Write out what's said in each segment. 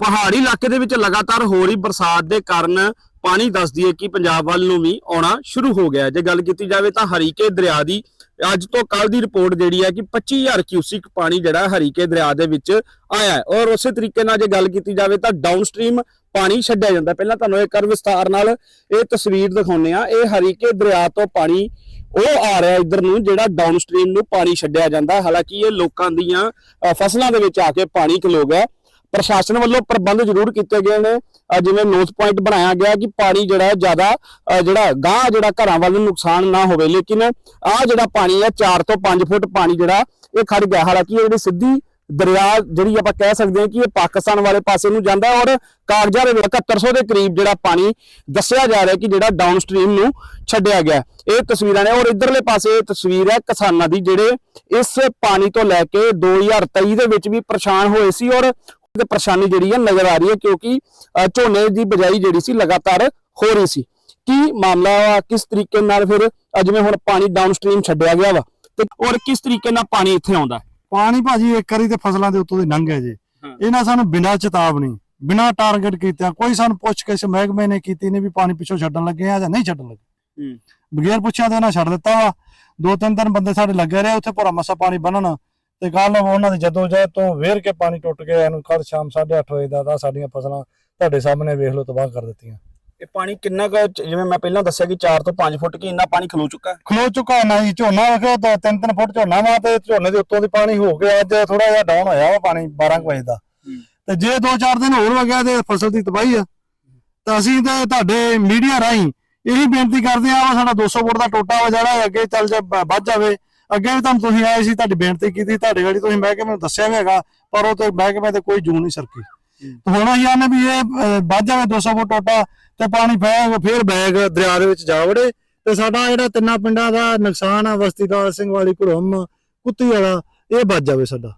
ਪਹਾੜੀ ਇਲਾਕੇ ਦੇ ਵਿੱਚ ਲਗਾਤਾਰ ਹੋ ਰਹੀ ਬਰਸਾਤ ਦੇ ਕਾਰਨ ਪਾਣੀ ਦੱਸਦੀ ਹੈ ਕਿ ਪੰਜਾਬ ਵੱਲ ਨੂੰ ਵੀ ਆਉਣਾ ਸ਼ੁਰੂ ਹੋ ਗਿਆ ਜੇ ਗੱਲ ਕੀਤੀ ਜਾਵੇ ਤਾਂ ਹਰੀਕੇ ਦਰਿਆ ਦੀ, ਅੱਜ ਤੋਂ ਕੱਲ ਦੀ ਰਿਪੋਰਟ ਜਿਹੜੀ ਹੈ ਕਿ 25000 ਕਿਊਸਿਕ ਪਾਣੀ ਜਿਹੜਾ ਹਰੀਕੇ ਦਰਿਆ ਦੇ ਵਿੱਚ ਆਇਆ ਹੈ। ਔਰ ਉਸੇ ਤਰੀਕੇ ਨਾਲ ਜੇ ਗੱਲ ਕੀਤੀ ਜਾਵੇ ਤਾਂ ਡਾਊਨਸਟ੍ਰੀਮ ਪਾਣੀ ਛੱਡਿਆ ਜਾਂਦਾ ਪਹਿਲਾਂ ਤੁਹਾਨੂੰ ਇੱਕ ਕਰ ਵਿਸਤਾਰ ਨਾਲ ਇਹ ਤਸਵੀਰ ਦਿਖਾਉਂਦੇ ਆ ਇਹ ਹਰੀਕੇ ਦਰਿਆ ਤੋਂ ਪਾਣੀ ਉਹ ਆ ਰਿਹਾ ਇੱਧਰ ਨੂੰ ਜਿਹੜਾ ਡਾਊਨਸਟ੍ਰੀਮ ਨੂੰ ਪਾਣੀ ਛੱਡਿਆ ਜਾਂਦਾ ਹਾਲਾਂਕਿ ਇਹ ਲੋਕਾਂ ਦੀਆਂ ਫਸਲਾਂ ਦੇ ਵਿੱਚ ਆ ਕੇ ਪਾਣੀ ਖਲੋ ਗਿਆ। ਪ੍ਰਸ਼ਾਸਨ ਵੱਲੋਂ ਪ੍ਰਬੰਧ ਜ਼ਰੂਰ ਕੀਤੇ ਗਏ ਨੇ। ਜਿਵੇਂ ਨੋਟ ਪੁਆਇੰਟ ਬਣਾਇਆ ਗਿਆ ਕਿ ਪਾਣੀ ਜਿਹੜਾ ਜ਼ਿਆਦਾ ਜਿਹੜਾ ਗਾਂ ਜਿਹੜਾ ਘਰਾਂ ਵੱਲ ਨੁਕਸਾਨ ਨਾ ਹੋਵੇ। ਲੇਕਿਨ ਆ ਜਿਹੜਾ ਪਾਣੀ ਹੈ 4 ਤੋਂ 5 ਫੁੱਟ ਪਾਣੀ ਜਿਹੜਾ, ਇਹ ਖੜ ਗਿਆ। ਹਾਲਾਂਕਿ ਇਹ ਜਿਹੜੀ ਸਿੱਧੀ ਦਰਿਆ ਜਿਹੜੀ ਆਪਾਂ ਕਹਿ ਸਕਦੇ ਹਾਂ ਕਿ ਇਹ ਪਾਕਿਸਤਾਨ ਵਾਲੇ ਪਾਸੇ ਨੂੰ ਜਾਂਦਾ ਔਰ ਕਾਗਜ਼ਾਂ ਦੇ ਵਿੱਚ 7100 ਦੇ ਕਰੀਬ ਜਿਹੜਾ ਪਾਣੀ ਦੱਸਿਆ ਜਾ ਰਿਹਾ ਕਿ ਜਿਹੜਾ ਡਾਊਨ ਡਾਊਨਸਟ੍ਰੀਮ ਨੂੰ ਛੱਡਿਆ ਗਿਆ ਇਹ ਤਸਵੀਰਾਂ ਨੇ ਔਰ ਇਧਰਲੇ ਪਾਸੇ ਇਹ ਤਸਵੀਰ ਹੈ ਕਿਸਾਨਾਂ ਦੀ ਜਿਹੜੇ ਇਸ ਪਾਣੀ ਤੋਂ ਲੈ ਕੇ 2023 ਦੇ ਵਿੱਚ ਵੀ ਪਰੇਸ਼ਾਨ ਹੋਏ ਸੀ ਔਰ ਤੇ ਪਰੇਸ਼ਾਨੀ ਜਿਹੜੀ ਹੈ ਨਜ਼ਰ ਆ ਰਹੀ ਹੈ ਕਿਉਂਕਿ ਝੋਨੇ ਦੀ ਬਜਾਈ ਜਿਹੜੀ ਸੀ ਲਗਾਤਾਰ ਹੋ ਰਹੀ ਸੀ ਕੀ ਮਾਮਲਾ ਵਾ ਕਿਸ ਤਰੀਕੇ ਨਾਲ ਫਿਰ ਜਿਵੇਂ ਹੁਣ ਪਾਣੀ ਡਾਊਨਸਟ੍ਰੀਮ ਛੱਡਿਆ ਗਿਆ ਵਾ ਤੇ ਔਰ ਕਿਸ ਤਰੀਕੇ ਨਾਲ ਪਾਣੀ ਇੱਥੇ ਆਉਂਦਾ ਹੈ? ਪਾਣੀ ਭਾਜੀ ਇੱਕ ਵਾਰੀ ਤੇ ਫਸਲਾਂ ਦੇ ਉੱਤੋਂ ਦੀ ਲੰਘ ਗਿਆ ਜੀ ਹਾਂ। ਇਹਨਾਂ ਸਾਨੂੰ ਬਿਨਾਂ ਚੇਤਾਵਨੀ ਬਿਨਾਂ ਟਾਰਗੇਟ ਕੀਤਿਆਂ ਕੋਈ ਸਾਨੂੰ ਪੁੱਛ ਕੇ ਮਹਿਕਮੇ ਨੇ ਕੀਤੀ ਨਹੀਂ ਵੀ ਪਾਣੀ ਪਿੱਛੋਂ ਛੱਡਣ ਲੱਗੇ ਆ ਜਾਂ ਨਹੀਂ ਛੱਡਣ ਲੱਗੇ ਹੂੰ। ਬਗੈਰ ਪੁੱਛਿਆ ਤੇ ਇਹਨਾਂ ਛੱਡ ਦਿੱਤਾ ਵਾ ਦੋ ਤਿੰਨ ਦਿਨ ਬੰਦੇ ਸਾਡੇ ਲੱਗੇ ਰਹੇ ਉੱਥੇ ਭਰਾ ਮਸਾ ਪਾਣੀ ਬੰਨਣ ਤੇ ਕੱਲ ਉਹਨਾਂ ਦੀ ਜਦੋਂ ਜਦ ਤੋਂ ਵੇਰ ਕੇ ਪਾਣੀ ਟੁੱਟ ਗਿਆ ਇਹਨੂੰ ਕੱਲ ਸ਼ਾਮ 8:30 ਵਜੇ ਦਾ ਤਾਂ ਸਾਡੀਆਂ ਫਸਲਾਂ ਤੁਹਾਡੇ ਸਾਹਮਣੇ ਵੇਖ ਲਓ ਤਬਾਹ ਕਰ ਦਿੱਤੀਆਂ। ਇਹ ਪਾਣੀ ਕਿੰਨਾ ਕੁ ਜਿਵੇਂ ਮੈਂ ਪਹਿਲਾਂ ਦੱਸਿਆ ਕਿ 4 ਤੋਂ 5 ਫੁੱਟ ਕੀ ਇੰਨਾ ਪਾਣੀ ਖਲੋ ਚੁੱਕਾ ਖਲੋ ਚੁੱਕਾ ਨਾ ਜੀ ਝੋਨਾ ਵੇਖੋ ਤਾਂ ਤਿੰਨ ਤਿੰਨ ਫੁੱਟ ਝੋਨਾ ਵਾ ਤੇ ਝੋਨੇ ਦੇ ਉੱਤੋਂ ਦੀ ਪਾਣੀ ਹੋ ਗਿਆ ਅੱਜ ਥੋੜਾ ਜਿਹਾ ਡਾਊਨ ਹੋਇਆ ਵਾ ਪਾਣੀ 12 ਕੁ ਵਜੇ ਦਾ। ਤੇ ਜੇ 2-4 ਦਿਨ ਹੋਰ ਹੋ ਗਿਆ ਤੇ ਫਸਲ ਦੀ ਤਬਾਹੀ ਆ। ਤਾਂ ਅਸੀਂ ਤੇ ਤੁਹਾਡੇ ਮੀਡੀਆ ਰਾਹੀਂ ਇਹੀ ਬੇਨਤੀ ਕਰਦੇ ਆ ਵਾ ਸਾਡਾ 200 ਫੁੱਟ ਦਾ ਟੋਟਾ ਵਾ ਜਿਹੜਾ ਅੱਗੇ ਚੱਲ ਜਾ ਵੱਧ ਜਾਵੇ ਅੱਗੇ ਵੀ ਤੁਹਾਨੂੰ ਤੁਸੀਂ ਆਏ ਸੀ ਤੁਹਾਡੀ ਬੇਨਤੀ ਕੀਤੀ ਤੁਹਾਡੇ ਗਾੜੀ ਤੁਸੀਂ ਮਹਿਕਮੇ ਨੂੰ ਦੱਸਿਆ ਵੀ ਹੈਗਾ ਪਰ ਉਹ ਤੇ ਮਹਿਕਮੇ ਤੇ ਕੋਈ ਜੂਨ ਨਹੀਂ ਸਰਕੀ। ਤੇ ਹੁਣ ਅਸੀਂ ਆਨੇ ਵੀ ਇਹ ਵੱਧ ਜਾਵੇ 200 ਫੁੱਟ ਟੋਟਾ ਤੇ ਪਾਣੀ ਫੇਰ ਫੇਰ ਬੈਗ ਦਰਿਆ ਦੇ ਵਿੱਚ ਜਾ ਵੜੇ। ਤੇ ਸਾਡਾ ਜਿਹੜਾ ਤਿੰਨਾਂ ਪਿੰਡਾਂ ਦਾ ਨੁਕਸਾਨ ਆ ਬਸਤੀਦਾਰ ਸਿੰਘ ਵਾਲੀ ਘੜੋਮ ਕੁੱਤੀ ਵਾਲਾ ਇਹ ਬਚ ਜਾਵੇ ਸਾਡਾ।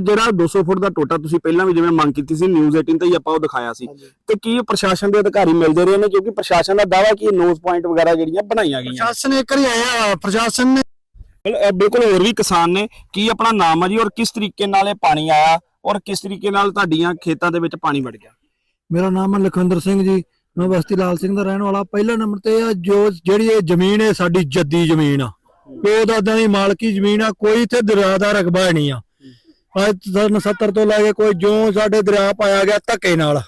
ਜਿਹੜਾ 200 ਫੁੱਟ ਦਾ ਟੋਟਾ ਤੁਸੀਂ ਪਹਿਲਾਂ ਵੀ ਜਿਵੇਂ ਮੰਗ ਕੀਤੀ ਸੀ ਨਿਊਜ਼ 18 ਤੇ ਹੀ ਆਪਾਂ ਉਹ ਦਿਖਾਇਆ ਸੀ। ਤੇ ਕੀ ਪ੍ਰਸ਼ਾਸਨ ਦੇ ਅਧਿਕਾਰੀ ਮਿਲਦੇ ਰਹੇ ਨੇ? ਕਿਉਂਕਿ ਪ੍ਰਸ਼ਾਸਨ ਦਾ ਦਾਵਾ ਕਿ ਨੋਜ਼ ਪੁਆਇੰਟ ਵਗੈਰਾ ਜਿਹੜੀਆਂ ਬਣਾਈਆਂ ਗਈਆਂ। ਪ੍ਰਸ਼ਾਸਨ ਇੱਕ ਵਾਰੀ ਆਇਆ ਪ੍ਰਸ਼ਾਸਨ ਨੇ ਬਿਲਕੁਲ ਹੋਰ ਵੀ ਕਿਸਾਨ ਨੇ ਕੀ ਆਪਣਾ ਨਾਮ ਹੈ ਜੀ ਔਰ ਕਿਸ ਤਰੀਕੇ ਨਾਲ ਇਹ ਪਾਣੀ ਆਇਆ ਔਰ ਕਿਸ ਤਰੀਕੇ ਨਾਲ ਤੁਹਾਡੀਆਂ ਖੇਤਾਂ ਦੇ ਵਿੱਚ ਪਾਣੀ ਵੜ ਗਿਆ? ਮੇਰਾ ਨਾਮ ਹੈ ਲਖਵਿੰਦਰ ਸਿੰਘ ਜੀ, ਮੈਂ ਬਸਤੀ ਲਾਲ ਸਿੰਘ ਦਾ ਰਹਿਣ ਵਾਲਾ। ਪਹਿਲਾ ਨੰਬਰ ਤੇ ਆ, ਜੋ ਜਿਹੜੀ ਇਹ ਜ਼ਮੀਨ ਹੈ, ਸਾਡੀ ਜੱਦੀ ਜ਼ਮੀਨ ਆ। ਪਿਓ ਦਾਦਾ ਦੀ ਮਾਲਕੀ ਜ਼ਮੀਨ ਆ, ਕੋਈ ਇੱਥੇ ਦਰਿਆ ਦਾ ਰਕਬਾ ਹੈ ਨਹੀਂ ਆ। ਅੱਜ 70 ਤੋਂ ਲੈ ਕੇ ਕੋਈ ਜੋ ਸਾਡੇ ਦਰਿਆ ਪਾਇਆ ਗਿਆ ਧੱਕੇ ਨਾਲ।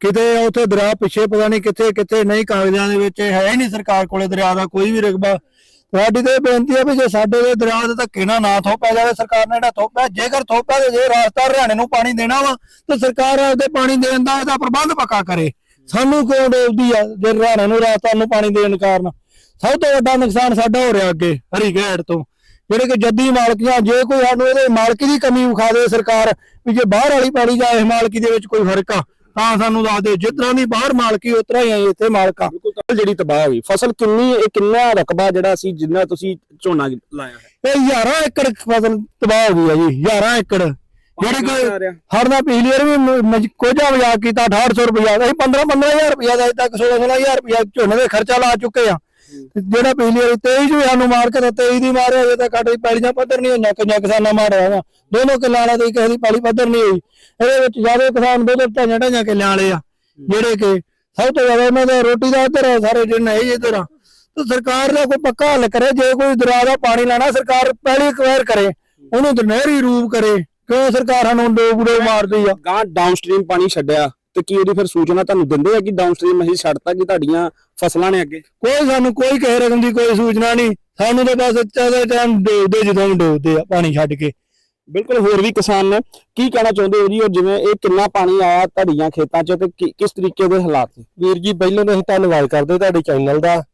ਕਿਤੇ ਉੱਥੇ ਦਰਿਆ ਪਿੱਛੇ ਪਤਾ ਨਹੀਂ ਕਿੱਥੇ ਕਿੱਥੇ ਨਹੀਂ ਕਾਗਜ਼ਾਂ ਦੇ ਵਿੱਚ, ਹੈ ਹੀ ਨਹੀਂ ਸਰਕਾਰ ਕੋਲੇ ਦਰਿਆ ਦਾ ਕੋਈ ਵੀ ਰਕਬਾ। ਸਾਡੀ ਤੇ ਬੇਨਤੀ ਹੈ ਵੀ ਜੇ ਸਾਡੇ ਦੇ ਦਰਿਆ ਦੇ ਧੱਕੇ ਨਾਲ ਨਾ ਥੋਪਿਆ ਜਾਵੇ, ਸਰਕਾਰ ਨੇ ਜਿਹੜਾ ਥੋਪਿਆ, ਜੇਕਰ ਥੋਪਿਆ ਤੇ ਜੇ ਰਾਸਤਾ ਹਰਿਆਣੇ ਨੂੰ ਪਾਣੀ ਦੇਣਾ ਵਾ, ਤਾਂ ਸਰਕਾਰ ਆਪਦੇ ਪਾਣੀ ਦੇਣ ਦਾ ਇਹਦਾ ਪ੍ਰਬੰਧ ਪੱਕਾ ਕਰੇ। ਸਾਨੂੰ ਕਿਉਂ ਡੋਲਦੀ ਆ ਜੇ ਹਰਿਆਣੇ ਨੂੰ ਰਾਸਤਾ ਨੂੰ ਪਾਣੀ ਦੇਣ ਕਾਰਨ? ਸਭ ਤੋਂ ਵੱਡਾ ਨੁਕਸਾਨ ਸਾਡਾ ਹੋ ਰਿਹਾ ਅੱਗੇ ਹਰੀ ਹਰੀਗੇਟ ਤੋਂ। ਜਿਹੜੇ ਕਿ ਜੱਦੀ ਮਾਲਕੀਆਂ, ਜੇ ਕੋਈ ਸਾਨੂੰ ਇਹਦੇ ਮਾਲਕੀ ਦੀ ਕਮੀ ਵਿਖਾ ਦੇ ਸਰਕਾਰ, ਵੀ ਜੇ ਬਾਹਰ ਵਾਲੀ ਪਾਣੀ ਜਾਂ ਇਸ ਮਾਲਕੀ ਦੇ ਵਿੱਚ ਕੋਈ ਫ਼ਰਕ ਆ ਤਾਂ ਸਾਨੂੰ ਦੱਸ ਦੇ ਜਿਸ ਤਰ੍ਹਾਂ ਦੀ ਬਾਹਰ ਮਾਲਕੀ ਉਸ ਤਰ੍ਹਾਂ ਹੀ ਆ ਇੱਥੇ ਮਾਲਕਾ। ਜਿਹੜੀ ਤਬਾਹ ਹੋਈ ਫਸਲ ਕਿੰਨੀ ਇਹ ਕਿੰਨਾ ਰਕਬਾ ਜਿਹੜਾ ਸੀ ਜਿੰਨਾ ਤੁਸੀਂ ਝੋਨਾ ਲਾਇਆ ਹੈ ਇਹ 11 ਏਕੜ ਫਸਲ ਤਬਾਹ ਹੋ ਗਈ ਆ ਜੀ 11 ਏਕੜ। ਜਿਹੜੇ ਕੋਈ ਹਰ ਦਾ ਪਿਛਲੀ ਵਾਰ ਵੀ ਕੋਝਾ ਮਜ਼ਾਕ ਕੀਤਾ 6800 ਰੁਪਇਆ ਅਸੀਂ 15 15000 ਰੁਪਇਆ ਦਾ ਅਜੇ ਤੱਕ 16 16000 ਰੁਪਇਆ ਝੋਨੇ ਦੇ ਖਰਚਾ ਲਾ ਚੁੱਕੇ ਆ। ਤੇ ਜਿਹੜਾ ਪਿਛਲੀ ਵਾਰੀ 23 ਚ ਵੀ ਸਾਨੂੰ ਮਾਰ ਕੇ 23 ਦੀ ਮਾਰਿਆ ਅਜੇ ਤੱਕ ਸਾਡੀ ਪੈਲੀਆਂ ਪੱਧਰ ਨਹੀਂ ਹੋਈਆਂ ਕਿੰਨਾ ਕਿਸਾਨਾਂ ਮਾਰਿਆ ਵਾ ਦੋਨੋਂ ਕਿੱਲਾਂ ਵਾਲਾ ਦੀ ਕਿਸੇ ਦੀ ਪੈਲੀ ਪੱਧਰ ਨਹੀਂ ਹੋਈ। ਇਹਦੇ ਵਿੱਚ ਜ਼ਿਆਦਾ ਕਿਸਾਨ ਦੋ ਦੋ ਢਾਈਆਂ ਢਾਈਆਂ ਕਿੱਲਿਆਂ ਵਾਲੇ ਆ ਜਿਹੜੇ ਕਿ ਸਭ ਤੋਂ ਜ਼ਿਆਦਾ ਉਹਨਾਂ ਦਾ ਰੋਟੀ ਦਾ ਇੱਧਰ ਆ, ਸਾਰੇ ਜਿਹੜੇ ਇਹ ਇੱਧਰ ਆ। ਤੇ ਸਰਕਾਰ ਦਾ ਕੋਈ ਪੱਕਾ ਹੱਲ ਕਰੇ ਜੇ ਕੋਈ ਦਰਿਆ ਦਾ ਪਾਣੀ ਲੈਣਾ ਸਰਕਾਰ ਪਹਿਲੀ ਕਵੈਰ ਕਰੇ ਉਹਨੂੰ ਦਨਹਿਰੀ ਰੂਪ ਕਰੇ। ਕਿਉਂ ਸਰਕਾਰ ਸਾਨੂੰ ਡੋਬ ਡੋਬ ਮਾਰਦੀ ਆ? ਗਾਂ ਡਾਊਨਸਟ੍ਰੀਮ ਪਾਣੀ ਛੱਡਿਆ ਤੇ ਕੀ ਉਹਦੀ ਫਿਰ ਸੂਚਨਾ ਤੁਹਾਨੂੰ ਦਿੰਦੇ ਆ ਕਿ ਡਾਊਨਸਟ੍ਰੀਮ ਅਸੀਂ ਛੱਡਤਾ ਕਿ ਤੁਹਾਡੀਆਂ ਫਸਲਾਂ ਨੇ ਅੱਗੇ? ਕੋਈ ਸਾਨੂੰ ਕੋਈ ਕਿਸੇ ਰਕਮ ਦੀ ਕੋਈ ਸੂਚਨਾ ਨਹੀਂ। ਸਾਨੂੰ ਤਾਂ ਬਸ ਚਾਹਦੇ ਟਾਈਮ ਡੋਬਦੇ ਜਦੋਂ ਡੋਬਦੇ ਆ ਪਾਣੀ ਛੱਡ ਕੇ। ਬਿਲਕੁਲ ਹੋਰ ਵੀ ਕਿਸਾਨ ਨੇ ਕੀ ਕਹਿਣਾ ਚਾਹੁੰਦੇ ਹੋ ਜੀ? ਔਰ ਜਿਵੇਂ ਇਹ ਕਿੰਨਾ ਪਾਣੀ ਆਇਆ ਤੁਹਾਡੀਆਂ ਖੇਤਾਂ 'ਚ ਤੇ ਕੀ- ਕਿਸ ਤਰੀਕੇ ਦੇ ਹਾਲਾਤ ਨੇ? ਵੀਰ ਜੀ, ਪਹਿਲਾਂ ਤਾਂ ਅਸੀਂ ਧੰਨਵਾਦ ਕਰਦੇ ਤੁਹਾਡੇ ਚੈਨਲ ਦਾ।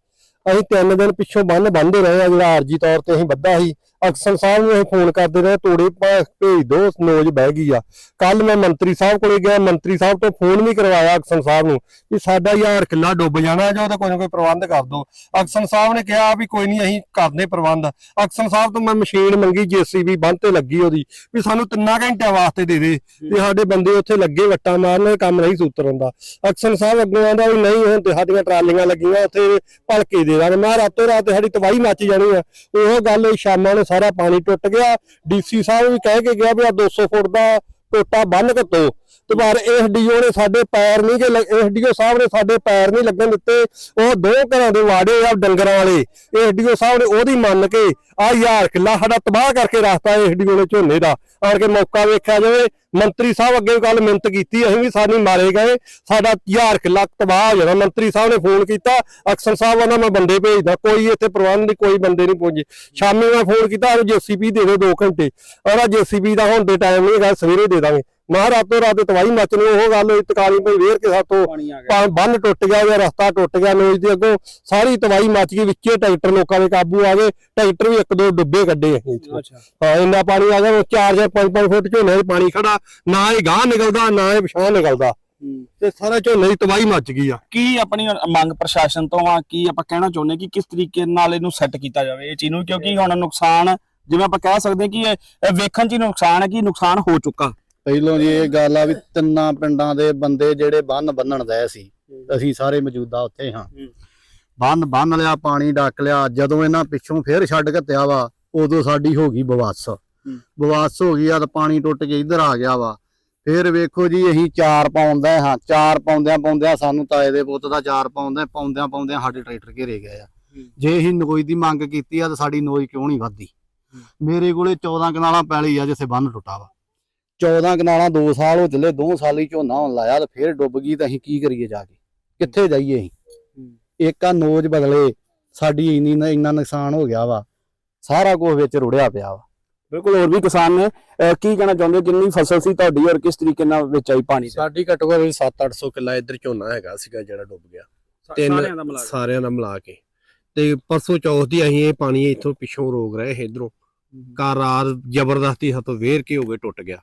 ਅਸੀਂ ਤਿੰਨ ਦਿਨ ਪਿੱਛੋਂ ਬੰਨ ਬੰਨਦੇ ਰਹੇ ਆ, ਜਿਹੜਾ ਆਰਜੀ ਤੌਰ ਤੇ ਅਸੀਂ ਬੱਧਾ ਸੀ। ਅਕਸਰ ਸਾਹਿਬ ਨੂੰ ਅਸੀਂ ਫੋਨ ਕਰਦੇ ਰਹੇ, ਤੋੜੇ ਭੇਜ ਦੋ, ਨੋਜ ਬਹਿ ਗਈ ਆ। ਕੱਲ ਮੈਂ ਮੰਤਰੀ ਸਾਹਿਬ ਕੋਲੇ ਗਿਆ, ਮੰਤਰੀ ਸਾਹਿਬ ਤੋਂ ਫੋਨ ਵੀ ਕਰਵਾਇਆ ਅਕਸਰ ਸਾਹਿਬ ਨੂੰ ਕਿ ਸਾਡਾ ਯਾਰ ਕਿੱਲਾ ਡੁੱਬ ਜਾਣਾ ਜੋ ਉਹਦਾ ਕੋਈ ਨਾ ਕੋਈ ਪ੍ਰਬੰਧ ਕਰ ਦਿਓ ਅਕਸਰ ਸਾਹਿਬ ਨੇ ਕਿਹਾ ਵੀ ਕੋਈ ਨਹੀਂ ਅਸੀਂ ਕਰਦੇ ਪ੍ਰਬੰਧ। ਅਕਸਰ ਸਾਹਿਬ ਤੋਂ ਮੈਂ ਮਸ਼ੀਨ ਮੰਗੀ, ਜੀਸੀਬੀ ਬੰਨ ਤੇ ਲੱਗੀ ਉਹਦੀ, ਵੀ ਸਾਨੂੰ ਤਿੰਨਾਂ ਘੰਟਿਆਂ ਵਾਸਤੇ ਦੇ ਦੇ, ਵੀ ਸਾਡੇ ਬੰਦੇ ਉੱਥੇ ਲੱਗੇ ਵੱਟਾਂ ਮਾਰਨ ਕੰਮ ਨਹੀਂ ਸੂਤਰ ਹੁੰਦਾ। ਅਕਸਰ ਸਾਹਿਬ ਅੱਗੇ ਆਂਦਾ ਵੀ ਨਹੀਂ, ਹੁਣ ਤੇ ਸਾਡੀਆਂ ਟਰਾਲੀਆਂ ਲੱਗੀਆਂ, ਉੱਥੇ ਭਲਕੇ ਦੇ ਦਾਂਗੇ ਮੈਂ ਰਾਤੋਂ ਰਾਤ ਸਾਡੀ ਤਬਾਹੀ ਮੱਚ ਜਾਣੀ ਆ। ਉਹ ਗੱਲ ਸ਼ਾਮਾਂ ਨੂੰ ਸਾਰਾ ਪਾਣੀ ਟੁੱਟ ਗਿਆ। ਡੀਸੀ ਸਾਹਿਬ ਵੀ ਕਹਿ ਕੇ ਗਿਆ ਵੀ ਆ 200 ਫੁੱਟ ਦਾ ਟੋਟਾ ਬੰਨ ਕੇ ਤੋਂ ਤੇ ਪਰ ਐਸਡੀਓ ਨੇ ਸਾਡੇ ਪੈਰ ਨਹੀਂ ਕਿ ਐਸਡੀਓ ਸਾਹਿਬ ਨੇ ਸਾਡੇ ਪੈਰ ਨਹੀਂ ਲੱਗਣ ਦਿੱਤੇ। ਉਹ ਦੋ ਘਰਾਂ ਦੇ ਵਾੜੇ ਆ, ਡੰਗਰਾਂ ਵਾਲੇ। ਐਸਡੀਓ ਸਾਹਿਬ ਨੇ ਉਹਦੀ ਮੰਨ ਕੇ ਆ ਯਾਰ ਕਿੱਲਾ ਸਾਡਾ ਤਬਾਹ ਕਰਕੇ ਰਸਤਾ ਐਸਡੀਓ ਨੇ ਝੋਨੇ ਦਾ। ਆਣ ਕੇ ਮੌਕਾ ਵੇਖਿਆ ਜਾਵੇ ਮੰਤਰੀ ਸਾਹਿਬ ਅੱਗੇ ਗੱਲ ਮਿੰਤ ਕੀਤੀ, ਅਸੀਂ ਵੀ ਸਾਨੂੰ ਮਾਰੇ ਗਏ। ਸਾਡਾ ਹਜ਼ਾਰ ਕਿੱਲਾ ਤਬਾਹ ਹੋ ਜਾਣਾ। ਮੰਤਰੀ ਸਾਹਿਬ ਨੇ ਫੋਨ ਕੀਤਾ, ਅਕਸਰ ਸਾਹਿਬ ਉਹਨਾਂ ਮੈਂ ਬੰਦੇ ਭੇਜਦਾ, ਕੋਈ ਇੱਥੇ ਪ੍ਰਬੰਧ ਨਹੀਂ, ਕੋਈ ਬੰਦੇ ਨਹੀਂ ਪਹੁੰਚੇ ਸ਼ਾਮੀ ਮੈਂ ਫੋਨ ਕੀਤਾ ਜੀਸੀਬੀ ਦੇ ਦਿਓ 2 ਘੰਟੇ। ਔਰ ਜੀਸੀਬੀ ਦਾ ਹੁਣ ਦੇ ਟਾਈਮ ਨਹੀਂ ਹੈਗਾ, ਸਵੇਰੇ ਦੇ ਦਾਂਗੇ। ਮਾਂ ਰਾਤੋਂ ਰਾਤ ਤਵਾਈ ਮਚਣੀ ਉਹ ਗੱਲ ਹੋਈ ਤਕਾਲੀ ਪਈ ਵੇਰ ਕੇ ਸਾਤੋਂ ਪਾਣੀ ਆ ਗਿਆ। ਪਾ- ਬੰਨ ਟੁੱਟ ਗਿਆ ਜਾਂ ਰਸਤਾ ਟੁੱਟ ਗਿਆ ਨੋਜ ਦੇ ਅੱਗੋਂ ਸਾਰੀ ਤਵਾਈ ਮੱਚ ਗਈ ਵਿੱਚੇ ਟਰੈਕਟਰ ਲੋਕਾਂ ਦੇ ਕਾਬੂ ਆ ਗਏ ਟਰੈਕਟਰ ਵੀ ਇੱਕ ਦੋ ਡੁੱਬੇ ਕੱਢੇ ਅਸੀਂ ਹਾਂ ਇੰਨਾ ਪਾਣੀ ਆ ਗਿਆ ਉਹ 4 ਜਾਂ 5-5 ਫੁੱਟ ਝੋਨੇ 'ਚ ਪਾਣੀ ਖੜਾ ਨਾ ਇਹ ਗਾਂ ਨਿਕਲਦਾ ਨਾ ਇਹ ਪਿਛਾਂ ਨਿਕਲਦਾ। ਤੇ ਸਾਰਾ ਝੋਨੇ ਦੀ ਤਬਾਈ ਮੱਚ ਗਈ ਆ। ਕੀ ਆਪਣੀ ਮੰਗ ਪ੍ਰਸ਼ਾਸਨ ਤੋਂ ਆ ਕੀ ਆਪਾਂ ਕਹਿਣਾ ਚਾਹੁੰਦੇ ਕਿ ਕਿਸ ਤਰੀਕੇ ਨਾਲ ਇਹਨੂੰ ਸੈੱਟ ਕੀਤਾ ਜਾਵੇ ਇਹ ਚੀਜ਼ ਨੂੰ? ਕਿਉਂਕਿ ਹੁਣ ਨੁਕਸਾਨ ਜਿਵੇਂ ਆਪਾਂ ਕਹਿ ਸਕਦੇ ਕਿ ਇਹ ਵੇਖਣ 'ਚ ਨੁਕਸਾਨ ਹੈ ਕਿ ਨੁਕਸਾਨ ਹੋ ਚੁੱਕਾ। ਪਹਿਲੋਂ ਜੀ ਇਹ ਗੱਲ ਆ ਵੀ ਤਿੰਨਾਂ ਪਿੰਡਾਂ ਦੇ ਬੰਦੇ ਜਿਹੜੇ ਬੰਨ ਬੰਨਣ ਦੇ ਸੀ ਅਸੀਂ ਸਾਰੇ ਮੌਜੂਦਾ ਉੱਥੇ ਹਾਂ। ਬੰਨ ਬੰਨ ਲਿਆ ਪਾਣੀ ਡੱਕ ਲਿਆ ਜਦੋਂ ਇਹਨਾਂ ਪਿੱਛੋਂ ਫੇਰ ਛੱਡ ਘੱਤਿਆ ਵਾ ਉਦੋਂ ਸਾਡੀ ਹੋ ਗਈ ਬਵਾਸ। ਬਵਾਸ ਹੋ ਗਈ ਆ ਤਾਂ ਪਾਣੀ ਟੁੱਟ ਕੇ ਇੱਧਰ ਆ ਗਿਆ ਵਾ। ਫੇਰ ਵੇਖੋ ਜੀ ਅਸੀਂ ਚਾਰ ਪਾਉਂਦੇ ਹਾਂ ਚਾਰ ਪਾਉਂਦਿਆਂ ਪਾਉਂਦਿਆਂ ਸਾਨੂੰ ਤਾਏ ਦੇ ਪੁੱਤ ਦਾ ਚਾਰ ਪਾਉਂਦੇ ਪਾਉਂਦਿਆਂ ਪਾਉਂਦਿਆਂ ਸਾਡੇ ਟਰੈਕਟਰ ਘੇਰੇ ਗਏ ਆ। ਜੇ ਅਸੀਂ ਨੋਈ ਦੀ ਮੰਗ ਕੀਤੀ ਆ ਤਾਂ ਸਾਡੀ ਨੋਈ ਕਿਉਂ ਨਹੀਂ ਵੱਧਦੀ? ਮੇਰੇ ਕੋਲੇ 14 ਕਨਾਲਾਂ ਪੈਲੀ ਆ ਜਿੱਥੇ ਬੰਨ ਟੁੱਟਾ ਵਾ। 14 ਕਨਾਲਾਂ 2 ਸਾਲ ਹੋ ਚੱਲੇ 2 ਸਾਲ ਹੀ ਝੋਨਾ ਹੋਣ ਲਾਇਆ ਤੇ ਫੇਰ ਡੁੱਬ ਗਈ ਤਾਂ ਅਸੀਂ ਕੀ ਕਰੀਏ ਜਾ ਕੇ? ਕਿੱਥੇ ਜਾਈਏ ਅਸੀਂ? ਇੱਕ ਆ ਨੋਜ ਬਦਲੇ ਸਾਡੀ ਇੰਨੀ ਨਾ ਇੰਨਾ ਨੁਕਸਾਨ ਹੋ ਗਿਆ ਵਾ ਸਾਰਾ ਕੁਝ ਵਿੱਚ ਰੁੜਿਆ ਪਿਆ ਵਾ। ਬਿਲਕੁਲ ਹੋਰ ਵੀ ਕਿਸਾਨ ਨੇ ਕੀ ਕਹਿਣਾ ਚਾਹੁੰਦੇ? ਕਿੰਨੀ ਫਸਲ ਸੀ ਤੁਹਾਡੀ ਔਰ ਕਿਸ ਤਰੀਕੇ ਨਾਲ ਵਿੱਚ ਆਈ ਪਾਣੀ ਸਾਡੀ ਘੱਟੋ ਘੱਟ 7-800 ਕਿੱਲਾ ਇੱਧਰ ਝੋਨਾ ਹੈਗਾ ਸੀਗਾ ਜਿਹੜਾ ਡੁੱਬ ਗਿਆ। ਤਿੰਨ ਸਾਰਿਆਂ ਦਾ ਮਿਲਾ ਕੇ। ਤੇ ਪਰਸੋਂ ਚੌਥ ਦੀ ਅਸੀਂ ਇਹ ਪਾਣੀ ਇੱਥੋਂ ਪਿੱਛੋਂ ਰੋਕ ਰਹੇ ਇਧਰੋਂ। ਕਾ ਰਾਤ ਜ਼ਬਰਦਸਤੀ ਹੱਥੋਂ ਵੇਰ ਕੇ ਹੋ ਕੇ ਟੁੱਟ ਗਿਆ।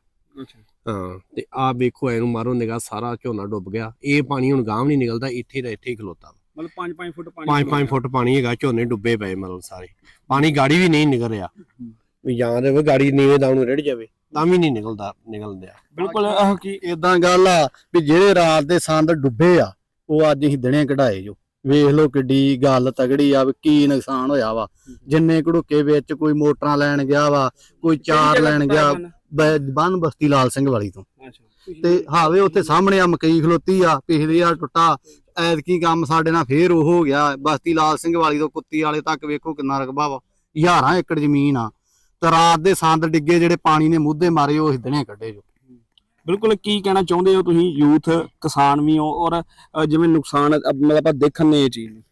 ਹਾਂ ਤੇ ਆ ਵੇਖੋ ਇਹਨੂੰ ਮਾਰੋ ਨਿਗਾਹ ਸਾਰਾ ਝੋਨਾ ਡੁੱਬ ਗਿਆ। ਇਹ ਪਾਣੀ ਹੁਣ ਗਾਂਵ ਨਹੀਂ ਨਿਕਲਦਾ ਇੱਥੇ ਦਾ ਇੱਥੇ ਹੀ ਖਲੋਤਾ ਮਤਲਬ 5-5 ਫੁੱਟ ਪਾਣੀ 5-5 ਫੁੱਟ ਪਾਣੀ ਹੈਗਾ ਝੋਨੇ ਡੁੱਬੇ ਪਏ ਮਤਲਬ ਸਾਰੇ। ਪਾਣੀ ਗਾੜੀ ਵੀ ਨਹੀਂ ਨਿਕਲ ਰਿਹਾ। ਵੀ ਜਾਂ ਵੀ ਗਾੜੀ ਨੀਵੇਂ ਦਾਉ ਨੂੰ ਰੜ ਜਾਵੇ ਤਾਂ ਵੀ ਨਹੀਂ ਨਿਕਲਦਾ ਨਿਕਲਦਾ ਬਿਲਕੁਲ ਆਹ ਕੀ ਇਦਾਂ ਗੱਲ ਆ ਵੀ ਜਿਹੜੇ ਰਾਤ ਦੇ ਸੰਦ ਡੁੱਬੇ ਆ ਉਹ ਅੱਜ ਅਸੀਂ ਦਿਨੇ ਕਢਾਏ ਜੋ। ਵੇਖ ਲਓ ਕਿੱਡੀ ਗੱਲ ਤਗੜੀ ਆ ਵੀ ਕੀ ਨੁਕਸਾਨ ਹੋਇਆ ਵਾ। ਜਿੰਨੇ ਘੜੁੱਕੇ ਵਿੱਚ ਕੋਈ ਮੋਟਰਾਂ ਲੈਣ ਗਿਆ ਵਾ ਕੋਈ ਚਾਰ ਲੈਣ ਗਿਆ ਬੰਨ ਬਸਤੀ ਲਾਲ ਸਿੰਘ ਵਾਲੀ ਤੋਂ। ਤੇ ਹਾਵੇ ਉੱਥੇ ਸਾਹਮਣੇ ਆ ਮਕਈ ਖਲੋਤੀ ਆ ਪਿਛਲੇ ਆ ਟੁੱਟਾ। ਐਤਕੀ ਕੰਮ ਸਾਡੇ ਨਾਲ ਫੇਰ ਉਹ ਹੋ ਗਿਆ। ਬਸਤੀ ਲਾਲ ਸਿੰਘ ਵਾਲੀ ਤੋਂ ਕੁੱਤੀ ਵਾਲੇ ਤੱਕ ਵੇਖੋ ਕਿੰਨਾ ਰਕਬਾ ਵਾ। ਹਜ਼ਾਰਾਂ ਏਕੜ ਜ਼ਮੀਨ ਆ। ਤੇ ਰਾਤ ਦੇ ਸੰਦ ਡਿੱਗੇ ਜਿਹੜੇ ਪਾਣੀ ਨੇ ਮੁੱਦੇ ਮਾਰੇ ਉਹ ਹਿੱਦਣੇ ਕੱਢੇ ਜੋ। ਬਿਲਕੁਲ ਕੀ ਕਹਿਣਾ ਚਾਹੁੰਦੇ ਹੋ ਤੁਸੀਂ? ਯੂਥ ਕਿਸਾਨ ਵੀ ਹੋ ਔਰ ਜਿਵੇਂ ਨੁਕਸਾਨ ਮਤਲਬ ਆਪਾਂ ਦੇਖਣ ਨੇ ਇਹ ਚੀਜ਼ ਨੂੰ।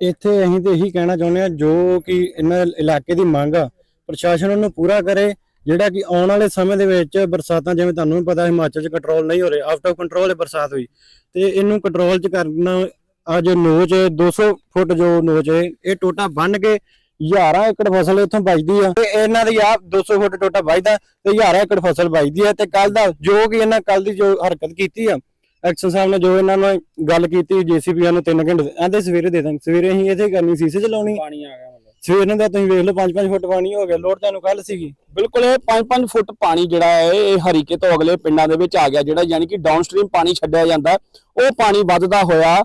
ਇੱਥੇ ਅਸੀਂ ਤੇ ਇਹੀ ਕਹਿਣਾ ਚਾਹੁੰਦੇ ਆ ਜੋ ਕਿ ਇਹਨਾਂ ਇਲਾਕੇ ਦੀ ਮੰਗ ਆ ਪ੍ਰਸ਼ਾਸਨ ਉਹਨੂੰ ਪੂਰਾ ਕਰੇ ਜਿਹੜਾ ਕਿ ਆਉਣ ਵਾਲੇ ਸਮੇਂ ਦੇ ਵਿੱਚ ਬਰਸਾਤਾਂ, ਜਿਵੇਂ ਤੁਹਾਨੂੰ ਵੀ ਪਤਾ ਹਿਮਾਚਲ 'ਚ ਕੰਟਰੋਲ ਨਹੀਂ ਹੋ ਰਿਹਾ ਆਊਟ ਆਫ ਕੰਟਰੋਲ ਹੈ ਬਰਸਾਤ ਹੋਈ। ਤੇ ਇਹਨੂੰ ਕੰਟਰੋਲ 'ਚ ਕਰਨਾ ਅੱਜ ਨੋਚ 200 ਫੁੱਟ ਜੋ ਨੋਚ ਹੈ, ਇਹ ਟੋਟਾ ਬੰਨ ਕੇ ਹਜ਼ਾਰਾਂ ਏਕੜ ਫਸਲ ਇੱਥੋਂ ਬਚਦੀ ਆ। ਤੇ ਇਹਨਾਂ ਦੀ ਆਪ 200 ਫੁੱਟ ਟੋਟਾ ਬਚਦਾ ਤੇ ਹਜ਼ਾਰਾਂ ਏਕੜ ਫਸਲ ਬਚਦੀ ਹੈ ਤੇ ਕੱਲ ਦਾ ਜੋ ਕਿ ਇਹਨਾਂ ਕੱਲ ਦੀ ਜੋ ਹਰਕਤ ਕੀਤੀ ਆ, ਐਕਸ਼ਨ ਸਾਹਿਬ ਨੇ ਜੋ ਇਹਨਾਂ ਨਾਲ ਗੱਲ ਕੀਤੀ ਜੀਸੀਪੀਆਂ ਨੂੰ 3 ਘੰਟੇ ਆਂਦੇ ਸਵੇਰੇ ਦੇ ਦਾਂਗੇ, ਸਵੇਰੇ ਅਸੀਂ ਇੱਥੇ ਕਰਨੀ ਸੀਸੇ ਚਲਾਉਣੀ। ਪਾਣੀ ਆ ਗਿਆ। ਸਵੇਰੇ ਦਾ ਤੁਸੀਂ ਵੇਖ ਲਓ 5-5 ਫੁੱਟ ਪਾਣੀ ਹੋ ਗਿਆ, ਲੋੜ ਤੁਹਾਨੂੰ ਕੱਲ ਸੀਗੀ। ਬਿਲਕੁਲ, ਇਹ 5-5 ਫੁੱਟ ਪਾਣੀ ਜਿਹੜਾ ਹੈ, ਇਹ ਹਰੀਕੇ ਤੋਂ ਅਗਲੇ ਪਿੰਡਾਂ ਦੇ ਵਿੱਚ ਆ ਗਿਆ, ਜਿਹੜਾ ਯਾਨੀ ਕਿ ਡਾਊਨਸਟ੍ਰੀਮ ਪਾਣੀ ਛੱਡਿਆ ਜਾਂਦਾ। ਉਹ ਪਾਣੀ ਵੱਧਦਾ ਹੋਇਆ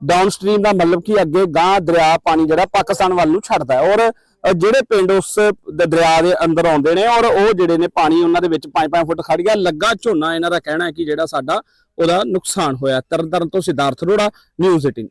ਡਾਊਨਸਟ੍ਰੀਮ ਦਾ ਮਤਲਬ ਕਿ ਅੱਗੇ ਗਾਂ, ਦਰਿਆ ਪਾਣੀ ਜਿਹੜਾ ਪਾਕਿਸਤਾਨ ਵੱਲ ਨੂੰ ਛੱਡਦਾ ਔਰ ਜਿਹੜੇ ਪਿੰਡ ਉਸ ਦਰਿਆ ਦੇ ਅੰਦਰ ਆਉਂਦੇ ਨੇ, ਔਰ ਉਹ ਜਿਹੜੇ ਨੇ ਪਾਣੀ ਉਹਨਾਂ ਦੇ ਵਿੱਚ 5-5 ਫੁੱਟ ਖੜ ਗਿਆ। ਲੱਗਾ ਝੋਨਾ, ਇਹਨਾਂ ਦਾ ਕਹਿਣਾ ਹੈ ਕਿ ਜਿਹੜਾ ਸਾਡਾ ਉਹਦਾ ਨੁਕਸਾਨ ਹੋਇਆ। ਤਰਨਤਾਰਨ ਤੋਂ ਸਿਧਾਰਥ ਅਰੋੜਾ ਨਿਊਜ਼ 18